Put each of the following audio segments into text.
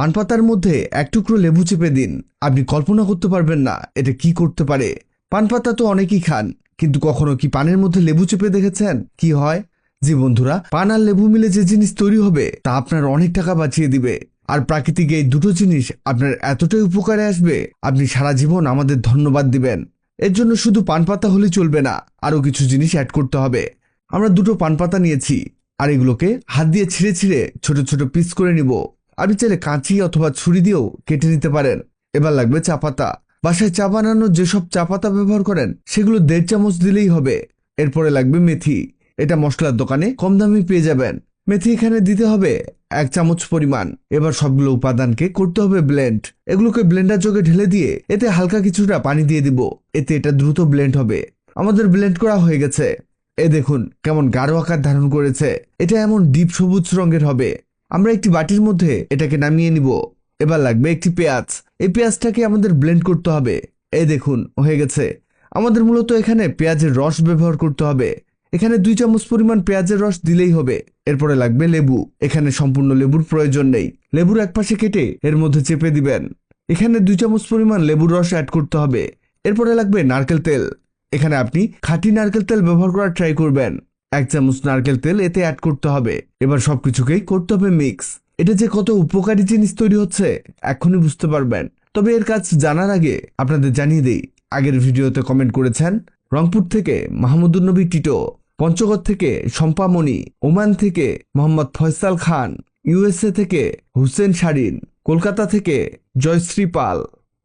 পান পাতার মধ্যে এক টুকরো লেবু চেপে দিন। আপনি কল্পনা করতে পারবেন না, এটা কি করতে পারে। পান পাতা তো অনেকেই খান, কিন্তু কখনো কি পানের মধ্যে লেবু চেপে দেখেছেন? কি হয়? জি বন্ধুরা, পান আর লেবু মিলে যে জিনিস তৈরি হবে, তা আপনার অনেক টাকা বাঁচিয়ে দিবে। আর প্রাকৃতিক এই দুটো জিনিস আপনার এতটাই উপকারে আসবে, আপনি সারা জীবন আমাদের ধন্যবাদ দিবেন। এর জন্য শুধু পান পাতা হলে চলবে না, আরও কিছু জিনিস অ্যাড করতে হবে। আমরা দুটো পান পাতা নিয়েছি, আর এগুলোকে হাত দিয়ে ছিঁড়ে ছিঁড়ে ছোট ছোট পিস করে নিব। আপনি চাইলে কাঁচি অথবা ছুরি দিয়েও কেটে নিতে পারেন। এবার লাগবে চা পাতা। বাসায় চা বানানোর যেসব চা পাতা ব্যবহার করেন, সেগুলো দেড় চামচ দিলেই হবে। এরপরে লাগবে মেথি। এটা মশলার দোকানে কম দামে পেয়ে যাবেন। মেথি এখানে দিতে হবে এক চামচ পরিমাণ। এবার সবগুলো উপাদানকে করতে হবে ব্লেন্ড। এগুলোকে ব্লেন্ডার যোগে ঢেলে দিয়ে এতে হালকা কিছুটা পানি দিয়ে দিব। এতে এটা দ্রুত ব্লেন্ড হবে। আমাদের ব্লেন্ড করা হয়ে গেছে। এ দেখুন, কেমন গাঢ় আকার ধারণ করেছে। এটা এমন ডিপ সবুজ রঙের হবে। আমরা একটি বাটির মধ্যে এটাকে নামিয়ে নিব। এবার লাগবে একটি পেঁয়াজ। এই পেঁয়াজটাকে আমাদের ব্লেন্ড করতে হবে। এই দেখুন, হয়ে গেছে। আমাদের মূলত এখানে পেঁয়াজের রস ব্যবহার করতে হবে। এখানে দুই চামচ পরিমাণ পেঁয়াজের রস দিলেই হবে। এরপরে লাগবে লেবু। এখানে সম্পূর্ণ লেবুর প্রয়োজন নেই। লেবুর এক পাশে কেটে এর মধ্যে চেপে দিবেন। এখানে দুই চামচ পরিমাণ লেবুর রস অ্যাড করতে হবে। এরপরে লাগবে নারকেল তেল। এখানে আপনি খাঁটি নারকেল তেল ব্যবহার করার ট্রাই করবেন। এক চামচ নারকেল তেল এতে অ্যাড করতে হবে। এবার সবকিছুকেই করতে হবে মিক্স এটা যে কত উপকারী জিনিস তৈরি হচ্ছে, এখনই বুঝতে পারবেন। তবে এর কাজ জানার আগে আপনাদের জানিয়ে দেই, আগের ভিডিওতে কমেন্ট করেছেন রংপুর থেকে মাহমুদুর নবী টিটো, পঞ্চগড় থেকে শম্পামণি ওমান থেকে মোহাম্মদ ফয়সাল খান ইউএসএ থেকে হুসেন শারিন, কলকাতা থেকে জয়শ্রী পাল।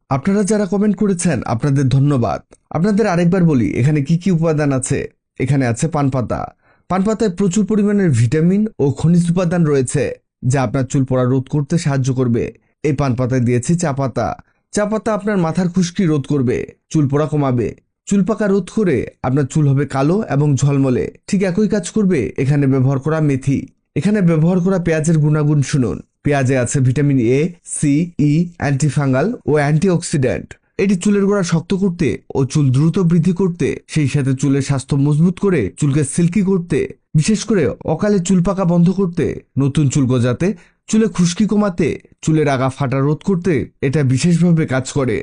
আপনারা যারা কমেন্ট করেছেন, আপনাদের ধন্যবাদ। আপনাদের আরেকবার বলি, এখানে কি কি উপাদান আছে? এখানে আছে পান পাতা। পান পাতায় প্রচুর পরিমাণের ভিটামিন ও খনিজ উপাদান রয়েছে, যা আপনার চুল পড়া রোধ করতে সাহায্য করবে। এই পান পাতায় দিয়েছি চা পাতা। চা পাতা আপনার মাথার খুশকি রোধ করবে, চুল পড়া কমাবে। চুল পাকা রোধ করে আপনার চুল হবে কালো এবং ঝলমলে। ঠিক একই কাজ করবে এখানে ব্যবহার করা মেথি। এখানে ব্যবহার করা পেঁয়াজের গুণাগুণ শুনুন। পেঁয়াজে আছে vitamin A C E antifungal O antioxidant. এটি চুলের গোড়া শক্ত করতে ও চুল দ্রুত বৃদ্ধি করতে, সেই সাথে চুলের স্বাস্থ্য মজবুত করে চুলকে সিল্কি করতে, বিশেষ করে অকালে চুল পাকা বন্ধ করতে, নতুন চুল গজাতে, চুলে খুশকি কমাতে চুলের আগা ফাটা রোধ করতে এটা বিশেষভাবে কাজ করে।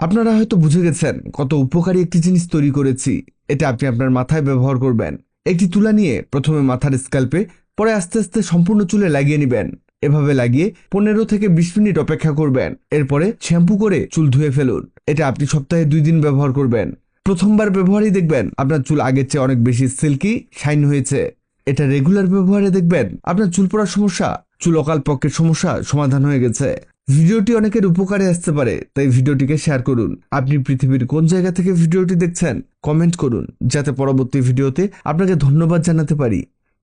আপনারা হয়তো বুঝে গেছেন কত উপকারী একটি জিনিস তৈরি করেছি, এটা আপনি আপনার মাথায় ব্যবহার করবেন। একটি তুলা নিয়ে প্রথমে মাথার স্ক্যাল্পে, পরে আস্তে আস্তে সম্পূর্ণ চুলে লাগিয়ে নেবেন। এভাবে লাগিয়ে পনেরো থেকে বিশ মিনিট অপেক্ষা করবেন। এরপরে শ্যাম্পু করে চুল ধুয়ে ফেলুন। এটা আপনি সপ্তাহে দুই দিন ব্যবহার করবেন। প্রথমবার ব্যবহারই দেখবেন আপনার চুল আগের চেয়ে অনেক বেশি সিল্কি, শাইন হয়েছে। এটা রেগুলার ব্যবহারে দেখবেন আপনার চুল পড়ার সমস্যা, চুল অকাল পক্ষের সমস্যা সমাধান হয়ে গেছে। ভিডিওটি অনেকের উপকারে আসতে পারে, তাই ভিডিওটিকে শেয়ার করুন। আপনি পৃথিবীর কোন জায়গা থেকে ভিডিওটি দেখছেন, কমেন্ট করুন, যাতে পরবর্তী ভিডিওতে আপনাকে ধন্যবাদ জানাতে পারি।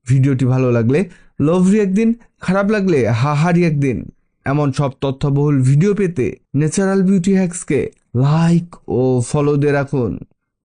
ভিডিওটি ভালো লাগলে লভরি একদিন, খারাপ লাগলে হাহারি একদিন। এমন সব তথ্যবহুল ভিডিও পেতে ন্যাচারাল বিউটি হ্যাক্সকে লাইক ও ফলো দিয়ে রাখুন।